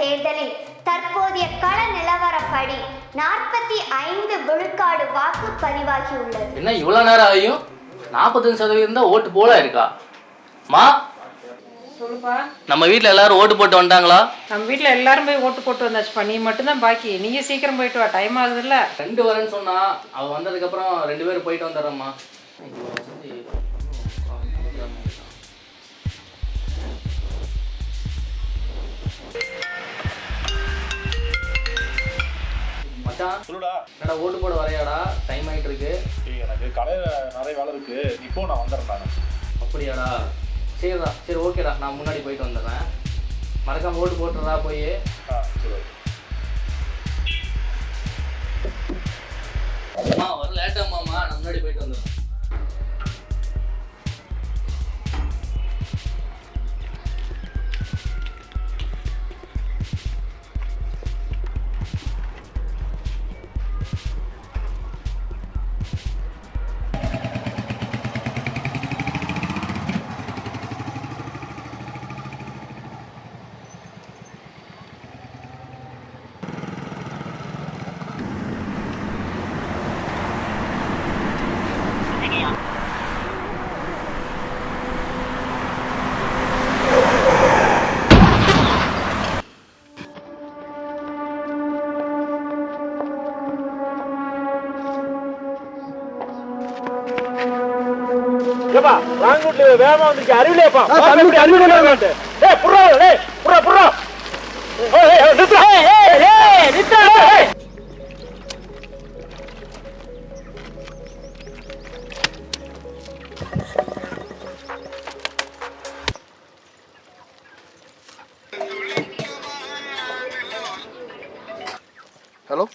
தேர்தலில் தற்போதைய கள நிலவரப்படி நாற்பத்தி ஐந்து விழுக்காடு வாக்கு பதிவாகியுள்ளது. என்ன இவ்வளோ நேரம் ஆகியும்? நாற்பத்தஞ்சு சதவீதம் தான் ஓட்டு போல இருக்கா? மா? சொல்லுப்பா. நம்ம வீட்ல எல்லாரும் ஓட்டு போட்டு வந்தாங்களா? நம்ம வீட்ல எல்லாரும் போய் ஓட்டு போட்டு வந்தாச்சுப்பா நீ மட்டும் தான் பாக்கி. நீங்க சீக்கிரம் போயிட்டு வா. டைம் ஆகுதுல்ல. ரெண்டு வரேன்னு சொன்னா அவ வந்ததுக்கு அப்புறம் ரெண்டு பேரும் போயிட்டு வந்துடுறோம்மா. சொல்லுடா. என்னடா ஓட்டு போட வரையாடா? டைம் ஆயிட்டு இருக்கு எனக்கு கடையில் நிறைய வேலை இருக்கு. இப்போ நான் வந்துடுறேன் அப்படியாடா. சரிடா சரி ஓகேடா. நான் முன்னாடி போயிட்டு வந்துடுறேன். மறக்காம ஓட்டு போட்டுறா போய். ஏப்பா ராங் ரூட்ல வேகமா வந்துருக்கு அறிவிலையப்பா தம்பி அறிவிலை ஏய் புறா ஏய் புறா புறா ஏய் ஏய் நிறுத்து ஏய் ஏய் ஏய் நிறுத்து ஏய் ஹலோ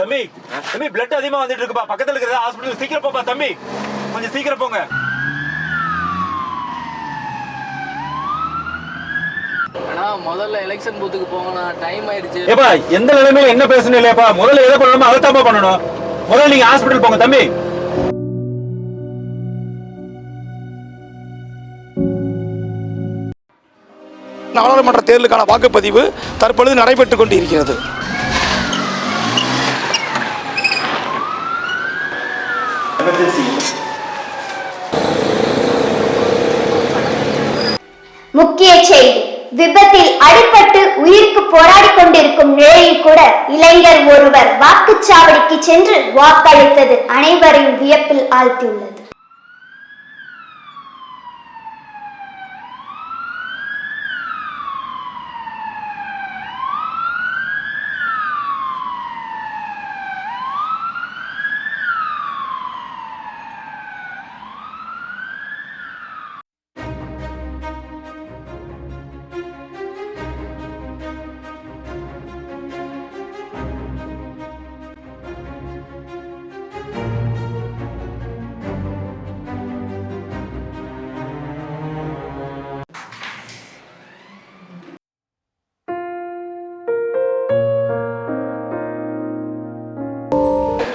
தம்பி தம்பி பிளட் அதிகமா வந்துட்டு இருக்குப்பா. பக்கத்துல இருக்கிற ஹாஸ்பிடல் சீக்கிரம் போப்பா தம்பி. கொஞ்சம் சீக்கிரம் போங்க. முதல்ல எலெக்ஷன் பூத்துக்கு போங்கண்ணா. டைம் ஆயிடுச்சு. ஏப்பா எந்த நிலைமையில என்ன பேசணும் இல்லையாப்பா? முதல்ல எதை பண்ணணுமோ அதை தான்ப்பா பண்ணணும். முதல்ல நீங்க ஹாஸ்பிடல் போங்க தம்பி. நாடாளுமன்ற தேர்தலுக்கான வாக்குப்பதிவு தற்பொழுது நடைபெற்றுக் முக்கிய செய்தி. விபத்தில் அடிபட்டு உயிருக்கு போராடி கொண்டிருக்கும் நிலையில் கூட இளைஞர் ஒருவர் வாக்குச்சாவடிக்கு சென்று வாக்களித்தது அனைவரையும் வியப்பில் ஆழ்த்தியுள்ளது.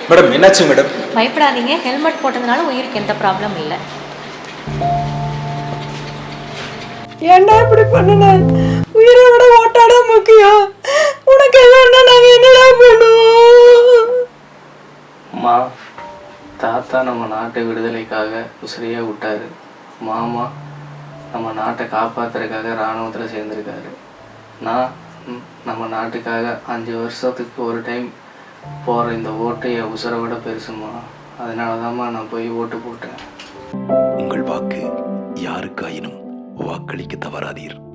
மேடம் என்னாச்சு மேடம்? பயப்படாதீங்க. ஹெல்மெட் போட்டதுனால உயிருக்கு எந்த ப்ராப்ளம் இல்லை. ஏன்டா இப்படி பண்ணுன? உயிரை விட ஓட்டாடா முக்கியம். உனக்கு எதுனா நாங்க என்னடா பண்ணுவோம்? அம்மா தாத்தா நம்ம நாட்டு விடுதலைக்காக உசிரியா விட்டாரு. மாமா நம்ம நாட்டை காப்பாத்துறதுக்காக இராணுவத்தில் சேர்ந்துருக்காரு. நான் நம்ம நாட்டுக்காக அஞ்சு வருஷத்துக்கு ஒரு டைம் போகிற இந்த ஓட்டு என் உசுரை விட பெருசுமா? அதனால தான்மா நான் போய் ஓட்டு போட்டேன். உங்கள் வாக்கு யாருக்காயினும் வாக்களிக்க தவறாதீர்.